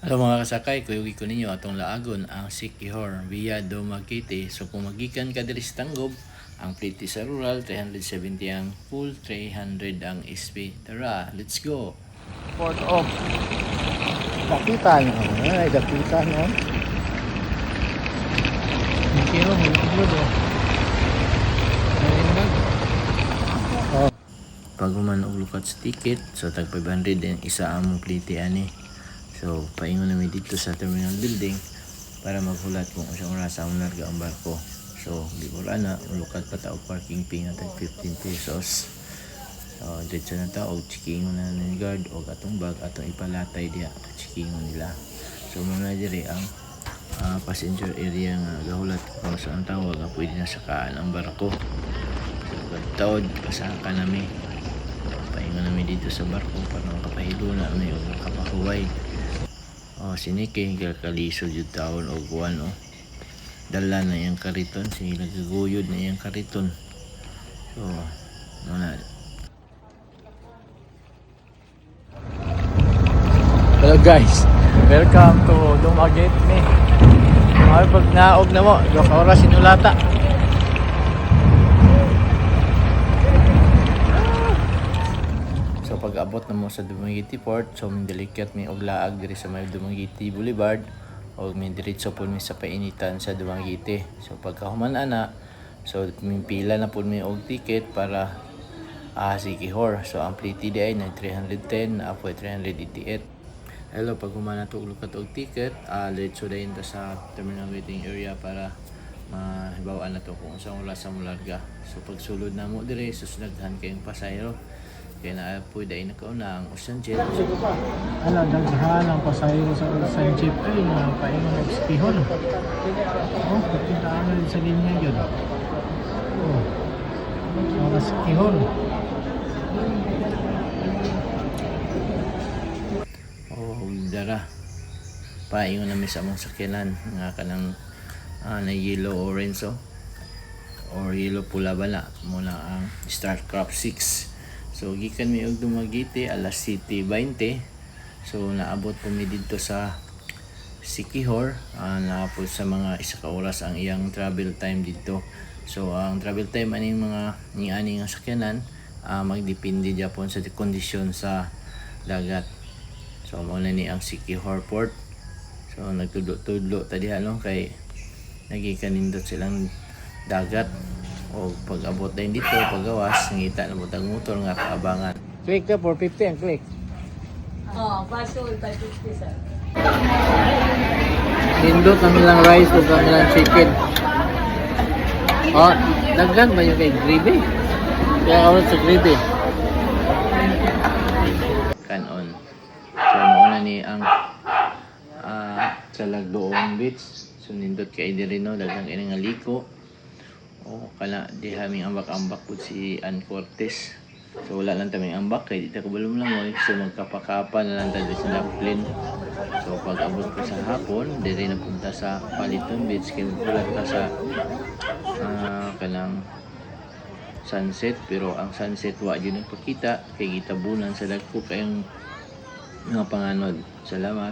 Hello mga kasakay, kuyugi ko ninyo atong laagon ang Sikihor via Dumaguete. So kung magikan ka diri sa Tanggob, ang plate sa rural 370 ang full 300 ang SP. Tara, let's go. Port of Dapitan. Ay, Dapitan, no? Oh. Ayun Oh, Pag human og lukat sa ticket, so tag 500 din isa among plate ani. So paingon namin dito sa terminal building para maghulat kung usang oras ang larga ang barko. So di mo na, lukat pa ta og parking fee tag 15 pesos. So, dito na ta og checking na ng guard og atong bag atong ipalatay diha checking nila. So muna diri ang ah, passenger area nga gahulat ko sa ang tawag nga pwede na sakaan ang barko. So pagtaod pasaka nami. Paingon nami dito sa barko para makapahilo na kami o makapahuway. Oh, sinike kakaliso jud taon og kuan oh. Dala na yung kariton, sige nagaguyod na yung kariton. So, muna hello guys. Welcome to Dumaguete me. Mga pag naog na mo, do ka oras sinulata. So pag abot na mo sa Dumaguete Port, so min delikat mi og laag diri sa may Dumaguete Boulevard o min diretso po mi sa painitan sa Dumaguete. So pagka human ana, so pila na po mi og ticket para ah Sikihor. So ang plate di ay na 310 na po 388. Hello, pag humana to lukat og ticket, ah diretso dayon ta sa terminal waiting area para mahibawaan na to kung saan wala sa mularga. So pag sulod na mo dire, susnaghan kayong pasayro. Kaya na po dahil nakauna ang Ocean Jet. Ala, daghan ang pasayro sa San Jeep ay nga paingon og skihon. Oh, pakintaan na sa linya yun. Oh. Mga skihon. O dara. Paingon namin sa among sakyanan nga kanang ah, na yellow orange oh. or yellow pula bala muna ang Starcraft 6. So gikan mi og Dumaguete alas 7:20. So naabot po mi dito sa Sikihor uh, naapot sa mga isa ka oras ang iyang travel time dito. So ang travel time aning mga ni ani nga sakyanan ah, magdepende japon sa kondisyon sa dagat. So mo na ni ang Sikihor Port. So nagtudlo-tudlo ta diha no kay nagikanindot silang dagat o pag abot din dito pagawas ngita na butang motor nga kaabangan. Click ka 450 ang click. Oh, baso 550 sir. Nindot namin lang rice o kami lang chicken. Oh, daghan ba yung kay gravy? Kaya ka sa gravy. kanon. So mao na ni ang ah sa Lagdoong Beach. So nindot kay diri no daghang ini nga liko. O kana di haming ambak-ambak pud si Ann Cortez. So wala lang taming ambak kay di ta kabulom lang oy. So magkapakapa na lang tayo sa Laplin. So pag abot ko sa hapon, diri na punta sa Paliton Beach kay pulat sa ah kanang sunset pero ang sunset wa gyud nagpakita kay gitabunan sa dagko kayong mga panganod. Salamat.